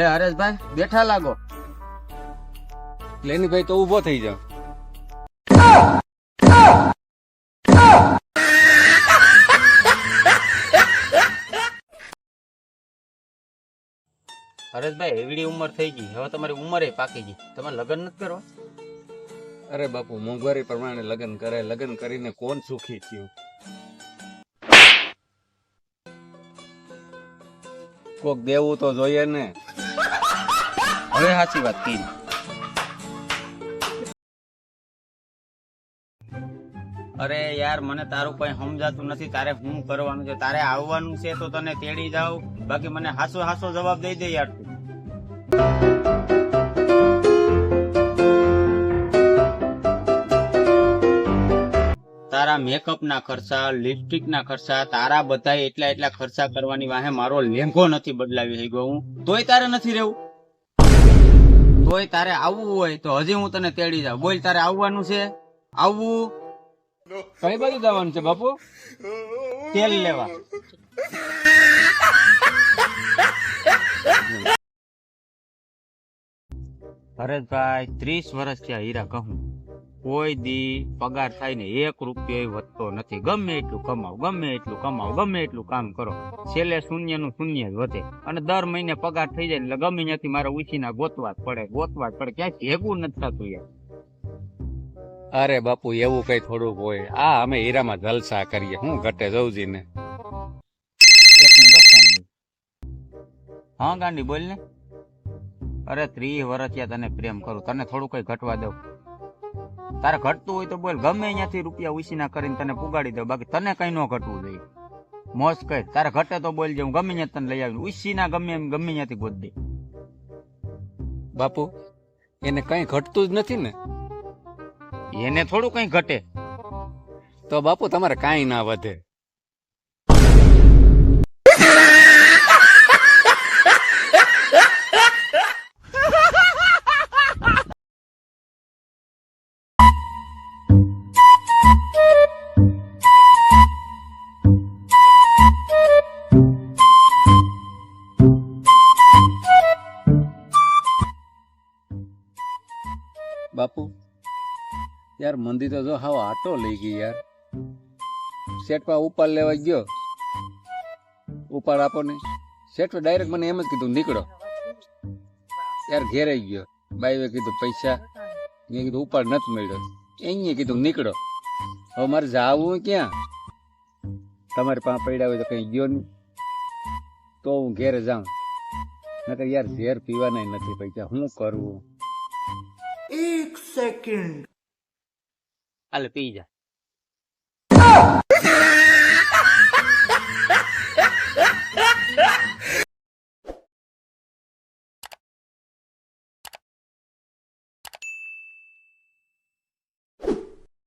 લે હરેશભાઈ બેઠા લાગો. લેની ભાઈ તો ઊભો થઈ જાવ હરેશભાઈ એવડી ઉંમર થઈ ગઈ. હવે તમારી ઉંમરે પાકી ગઈ. તમે લગ્ન નથી કરવા અરે બાપુ મોંઘવારી પ્રમાણે લગ્ન કરે લગ્ન કરીને કોણ સુખી થયું? કોક દેવું તો જોઈએ ને. હવે સાચી વાત કહી અરે યાર, મને તારું કઈ સમજાતું નથી. તારે શું કરવાનું છે? તારે આવવાનું છે તો તને તેડી જાવ બાકી મને હાસો હાસો જવાબ દઈ દે યાર તારા મેકઅપ ના ખર્ચા લિપસ્ટિક ના ખર્ચા, તારા બધા એટલા એટલા ખર્ચા કરવાની વાહે મારો લેંઘો નથી બદલાવી થઈ ગયો હું. તોય તારે નથી રહેવું. તોય તારે આવવું હોય તો હજી હું તને તેડી જાઉં. બોલ, તારે આવવાનું છે? આવવું? કઈ બાજુ જવાનું છે બાપુ? તેલ લેવા. ભરતભાઈ ત્રીસ વર્ષ થયા હીરા કહું કોઈ દી પગાર થાય ને એક રૂપિયો વધતો નથી. ગમે એટલું કમાવ ગમે એટલું કમાવ ગમે એટલું કામ કરો. છેલ્લે શૂન્યનું શૂન્ય જ વધે. અને દર મહિને પગાર થઈ જાય એટલે ગમે ત્યાંથી મારે ઉછીના ગોતવા જ પડે ગોતવા જ પડે. ક્યાંય ભેગું નથી થતું યાર. અરે બાપુ એવું કઈ થોડુંક હોય. આ અમે હીરામાં જલસા કરીએ. હું ઘટે જવજી ને. એક મિનિટ હો, ગાંડી. બોલ ને. અરે ત્રીસ વર્ષ તને પ્રેમ કરું. તને થોડું કઈ ઘટવા દઉં. તારે ઘટતું હોય તો બોલ. ગમે અહીંયાથી રૂપિયા ઉછીના કરીને તને પુગાડી દઉં. બાકી તને કઈ ન ઘટવું જોઈએ. મોસ કહે તારે ઘટે તો બોલ હું ગમે ત્યાં તને લઈ આવીને ઉછીના ગમે એમ ગમે ત્યાંથી ગોત દે. બાપુ એને કઈ ઘટતું જ નથી ને? એને થોડું કઈ ઘટે. તો બાપુ તમારે કાંઈ ના વધે. બાપુ? યાર, મંદી તો જો હાવ આટો લઈ ગઈ યાર. શેઠમાં ઉપાડ લેવા ગયો. ઉપાડ આપો ને શેઠ ડાયરેક્ટ મને એમ જ કીધું, નીકળો. યાર, ઘેરે ગયો. બાઈએ કીધું, પૈસા. મેં કીધું, ઉપાડ નથી મળ્યો. અહીંયા કીધું, નીકળો. હવે મારે જાવું ક્યાં? તમારી પાસે પડ્યા હોય તો કઈ ગયો નહીં. તો હું ઘેરે જાઉં. નકર યાર, ઝેર પીવાના નથી પૈસા. શું કરવું હાલે પી જા.